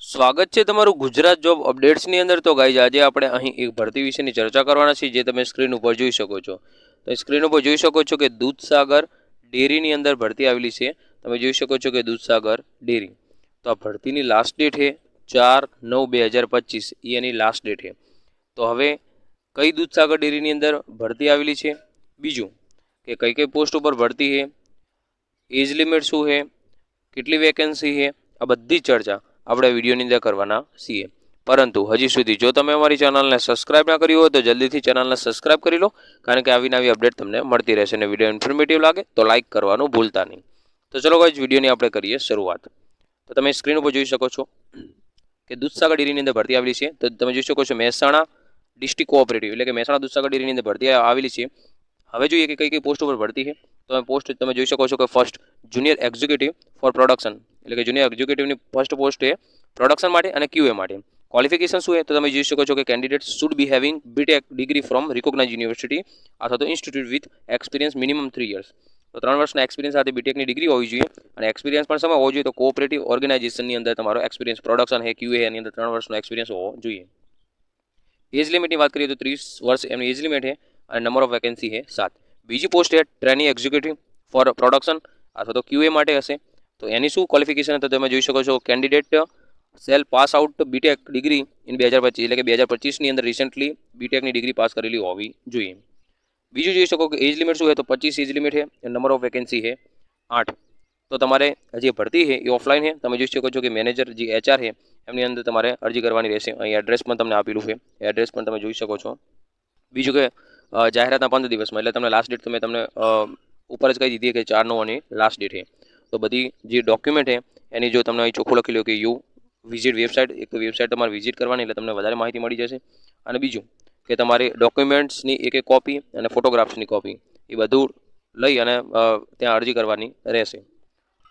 સ્વાગત છે તમારું ગુજરાત જોબ અપડેટ્સની અંદર. તો ગાઈઝ આજે આપણે અહીં એક ભરતી વિશેની ચર્ચા કરવાના છીએ, જે તમે સ્ક્રીન ઉપર જોઈ શકો છો. તો સ્ક્રીન ઉપર જોઈ શકો છો કે દૂધસાગર ડેરીની અંદર ભરતી આવેલી છે. તમે જોઈ શકો છો કે દૂધસાગર ડેરી. તો આ ભરતીની લાસ્ટ ડેટ છે ચાર નવ બે હજાર પચીસ. એની લાસ્ટ ડેટ છે. તો હવે કઈ દૂધસાગર ડેરીની અંદર ભરતી આવેલી છે? બીજું કે કઈ કઈ પોસ્ટ ઉપર ભરતી છે? એજ લિમિટ શું છે? કેટલી વેકેન્સી છે? આ બધી ચર્ચા. આપણે વિડીયોની અંદર કરવાના છીએ. પરંતુ હજી સુધી જો તમે અમારી ચેનલને સબસ્ક્રાઇબ ના કરી હોય તો જલ્દીથી ચેનલને સબસ્ક્રાઇબ કરી લો, કારણ કે આવી નવી અપડેટ તમને મળતી રહેશે અને વીડિયો ઇન્ફોર્મેટિવ લાગે તો લાઇક કરવાનું ભૂલતા નહીં. તો ચલો કોઈ વિડીયોની આપણે કરીએ શરૂઆત. તો તમે સ્ક્રીન ઉપર જોઈ શકો છો કે દૂધસાગર ડેરીની અંદર ભરતી આવેલી છે. તો તમે જોઈ શકો છો મહેસાણા ડિસ્ટ્રિક્ટ કોઓપરેટિવ એટલે કે મહેસાણા દૂધસાગર ડેરીની અંદર ભરતી આવેલી છે. હવે જોઈએ કે કઈ કઈ પોસ્ટ ઉપર ભરતી છે. તમે પોસ્ટ તમે જોઈ શકો છો કે first junior executive for production એટલે કે જુનિયર એક્ઝિક્યુટિવની ફર્સ્ટ પોસ્ટ છે પ્રોડક્શન માટે અને ક્યુએ માટે. ક્વોલિફિકેશન શું છે તો તમે જોઈ શકો છો કે candidate should be having B Tech degree from recognize university અથવા તો institute with experience minimum three years તો ત્રણ વર્ષના એક્સપિરિયન્સ સાથે બીટેકની ડિગ્રી હોવી જોઈએ અને એક્સપિરિયન્સ પણ સમય હોવો જોઈએ. તો કોઓપરેટિવ ઓર્ગેનાઇઝેશનની અંદર તમારો એક્સપિરિયન્સ પ્રોડક્શન હે ક્યુએ એની અંદર ત્રણ વર્ષનો એક્સપિરિયન્સ હોવો જોઈએ. એજ લિમિટની વાત કરીએ તો ત્રીસ વર્ષ એમની એજ લિમિટ છે અને નંબર ઓફ વેકેન્સી છે સાત. બીજી પોસ્ટ છે ટ્રેનિંગ એક્ઝિક્યુટિવ ફોર પ્રોડક્શન અથવા તો ક્યુએ માટે હશે. તો એની શું ક્વોલિફિકેશન તો તમે જોઈ શકો છો? Candidate cell pass out B Tech degree in બે હજાર પચીસ, એટલે કે બે હજાર પચીસની અંદર રિસન્ટલી બીટેકની ડિગ્રી પાસ કરેલી હોવી જોઈએ. બીજું જોઈ શકો કે એજ લિમિટ શું છે? તો પચીસ એજ લિમિટ છે નંબર ઓફ વેકેન્સી છે આઠ. તો તમારે જે ભરતી છે એ ઓફલાઈન છે. તમે જોઈ શકો છો કે મેનેજર જે એચઆર છે, એમની અંદર તમારે અરજી કરવાની રહેશે. અહીં એડ્રેસ પણ તમને આપેલું છે. એ એડ્રેસ પણ તમે જોઈ શકો છો. બીજું કે જાહેરાતના પંદર દિવસમાં, એટલે તમને લાસ્ટ ડેટ તમે તમને ઉપર જ કહી દીધી કે ચાર નવની લાસ્ટ ડેટ છે. તો બધી જે ડોક્યુમેન્ટ છે, એની જો તમને અહીં ચોખ્ખું લખી લો કે યુ વિઝિટ વેબસાઇટ એક વેબસાઇટ તમારે વિઝિટ કરવાની એટલે તમને વધારે માહિતી મળી જશે. અને બીજું કે તમારી ડોક્યુમેન્ટ્સની એક એક કોપી અને ફોટોગ્રાફ્સની કોપી એ બધું લઈ અને ત્યાં અરજી કરવાની રહેશે.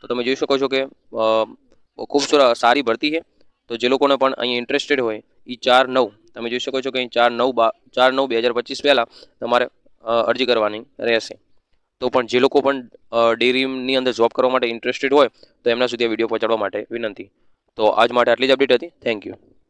તો તમે જોઈ શકો છો કે ખૂબ સારી ભરતી છે. તો જે લોકોને પણ અહીં ઇન્ટરેસ્ટેડ હોય એ ચાર નવ, તમે જોઈ શકો છો કે અહીં ચાર નવ બા, ચાર નવ બે હજાર પચીસ પહેલાં તમારે અરજી કરવાની રહેશે. તો પણ જે લોકો પણ ડેરીની અંદર જોબ કરવા માટે ઇન્ટરેસ્ટેડ હોય, તો એમના સુધી આ વીડિયો પહોંચાડવા માટે વિનંતી. તો આજ માટે આટલી જ અપડેટ હતી. Thank you